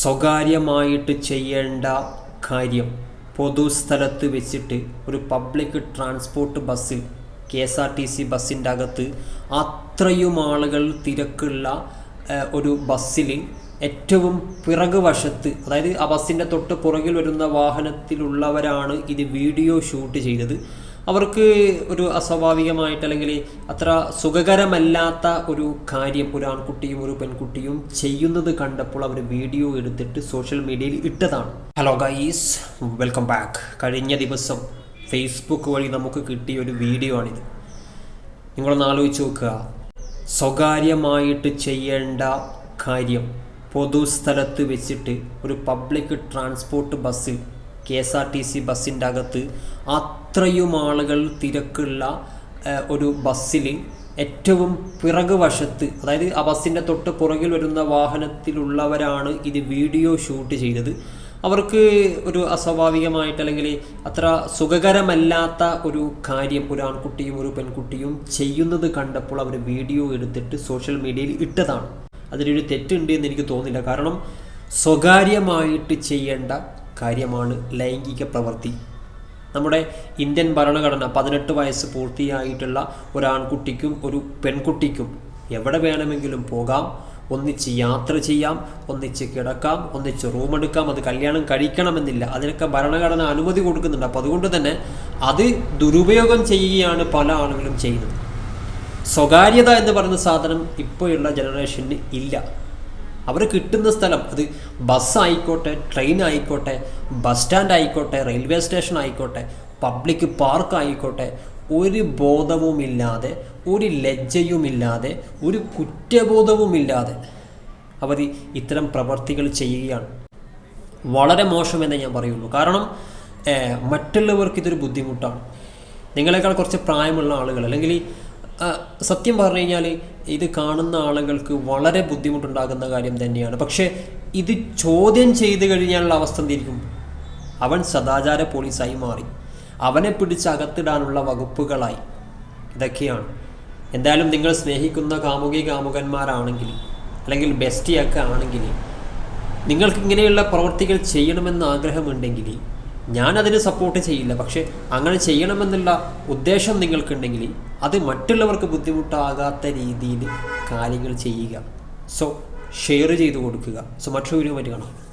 സ്വകാര്യമായിട്ട് ചെയ്യേണ്ട കാര്യം. പൊതുസ്ഥലത്ത് വെച്ചിട്ട് ഒരു പബ്ലിക് ട്രാൻസ്പോർട്ട് ബസ്സിൽ K S R T C ബസ്സിന്റെ അകത്ത് അത്രയും ആളുകൾ തിരക്കുള്ള ഒരു ബസ്സിൽ ഏറ്റവും പിറകു വശത്ത് അതായത് ആ ബസ്സിന്റെ തൊട്ട് പുറകിൽ വരുന്ന വാഹനത്തിലുള്ളവരാണ് ഇത് വീഡിയോ ഷൂട്ട് ചെയ്തത്. അവർക്ക് ഒരു അസ്വാഭാവികമായിട്ട് അല്ലെങ്കിൽ അത്ര സുഖകരമല്ലാത്ത ഒരു കാര്യം ഒരു ആൺകുട്ടിയും ഒരു പെൺകുട്ടിയും ചെയ്യുന്നത് കണ്ടപ്പോൾ അവർ വീഡിയോ എടുത്തിട്ട് സോഷ്യൽ മീഡിയയിൽ ഇട്ടതാണ്. ഹലോ ഗൈസ് വെൽക്കം ബാക്ക് കഴിഞ്ഞ ദിവസം ഫേസ്ബുക്ക് വഴി നമുക്ക് കിട്ടിയ ഒരു വീഡിയോ ആണിത്. നിങ്ങളൊന്ന് ആലോചിച്ച് നോക്കുക. സ്വകാര്യമായിട്ട് ചെയ്യേണ്ട കാര്യം പൊതുസ്ഥലത്ത് വെച്ചിട്ട് ഒരു പബ്ലിക് ട്രാൻസ്പോർട്ട് ബസ്സിൽ K S R T C ബസ്സിന്റെ അകത്ത് അത്രയും ആളുകൾ തിരക്കുള്ള ഒരു ബസ്സിൽ ഏറ്റവും പിറകു വശത്ത് അതായത് ആ ബസ്സിന്റെ തൊട്ട് പുറകിൽ വരുന്ന വാഹനത്തിലുള്ളവരാണ് ഇത് വീഡിയോ ഷൂട്ട് ചെയ്തത്. അവർക്ക് ഒരു അസ്വാഭാവികമായിട്ട് അല്ലെങ്കിൽ അത്ര സുഖകരമല്ലാത്ത ഒരു കാര്യം ഒരു ആൺകുട്ടിയും ഒരു പെൺകുട്ടിയും ചെയ്യുന്നത് കണ്ടപ്പോൾ അവർ വീഡിയോ എടുത്തിട്ട് സോഷ്യൽ മീഡിയയിൽ ഇട്ടതാണ്. അതിലൊരു തെറ്റുണ്ട് എന്ന് എനിക്ക് തോന്നില്ല കാരണം സ്വകാര്യമായിട്ട് ചെയ്യേണ്ട കാര്യമാണ് ലൈംഗിക പ്രവൃത്തി. നമ്മുടെ ഇന്ത്യൻ ഭരണഘടന പതിനെട്ട് വയസ്സ് പൂർത്തിയായിട്ടുള്ള ഒരാൺകുട്ടിക്കും ഒരു പെൺകുട്ടിക്കും എവിടെ വേണമെങ്കിലും പോകാം. ഒന്നിച്ച് യാത്ര ചെയ്യാം ഒന്നിച്ച് കിടക്കാം ഒന്നിച്ച് റൂം എടുക്കാം അത് കല്യാണം കഴിക്കണമെന്നില്ല. അതിനൊക്കെ ഭരണഘടന അനുമതി കൊടുക്കുന്നുണ്ട്. അപ്പോൾ അതുകൊണ്ട് തന്നെ അത് ദുരുപയോഗം ചെയ്യുകയാണ് പല ആളുകളും ചെയ്യുന്നത്. സ്വകാര്യത എന്ന് പറയുന്ന സാധനം ഇപ്പോഴുള്ള ജനറേഷന് ഇല്ല. അവർ കിട്ടുന്ന സ്ഥലം അത് ബസ് ആയിക്കോട്ടെ ട്രെയിൻ ആയിക്കോട്ടെ ബസ് സ്റ്റാൻഡ് ആയിക്കോട്ടെ റെയിൽവേ സ്റ്റേഷൻ ആയിക്കോട്ടെ പബ്ലിക് പാർക്ക് ആയിക്കോട്ടെ ഒരു ബോധവുമില്ലാതെ ഒരു ലജ്ജയുമില്ലാതെ ഒരു കുറ്റബോധവുമില്ലാതെ അവർ ഇത്തരം പ്രവർത്തികൾ ചെയ്യുകയാണ്. വളരെ മോശമെന്നേ ഞാൻ പറയുള്ളൂ. കാരണം മറ്റുള്ളവർക്ക് ഇതൊരു ബുദ്ധിമുട്ടാണ്. നിങ്ങളെക്കാൾ കുറച്ച് പ്രായമുള്ള ആളുകൾ അല്ലെങ്കിൽ സത്യം പറഞ്ഞു കഴിഞ്ഞാൽ ഇത് കാണുന്ന ആളുകൾക്ക് വളരെ ബുദ്ധിമുട്ടുണ്ടാകുന്ന കാര്യം തന്നെയാണ്. പക്ഷേ ഇത് ചോദ്യം ചെയ്ത് കഴിഞ്ഞാലുള്ള അവസ്ഥ എന്തായിരിക്കും അവൻ സദാചാര പോലീസായി മാറി. അവനെ പിടിച്ച് അകത്തിടാനുള്ള വകുപ്പുകളായി. ഇതൊക്കെയാണ്. എന്തായാലും നിങ്ങൾ സ്നേഹിക്കുന്ന കാമുകി കാമുകന്മാരാണെങ്കിൽ അല്ലെങ്കിൽ ബെസ്റ്റിയൊക്കെ ആണെങ്കിൽ നിങ്ങൾക്ക് ഇങ്ങനെയുള്ള പ്രവൃത്തികൾ ചെയ്യണമെന്ന് ആഗ്രഹമുണ്ടെങ്കിൽ ഞാൻ അതിന് സപ്പോർട്ട് ചെയ്യില്ല. പക്ഷേ അങ്ങനെ ചെയ്യണമെന്നുള്ള ഉദ്ദേശം നിങ്ങൾക്കുണ്ടെങ്കിൽ അത് മറ്റുള്ളവർക്ക് ബുദ്ധിമുട്ടാകാത്ത രീതിയിൽ കാര്യങ്ങൾ ചെയ്യുക. സോ ഷെയർ ചെയ്ത് കൊടുക്കുക. സോ മറ്റൊരു വീഡിയോ മറ്റു കാണാം.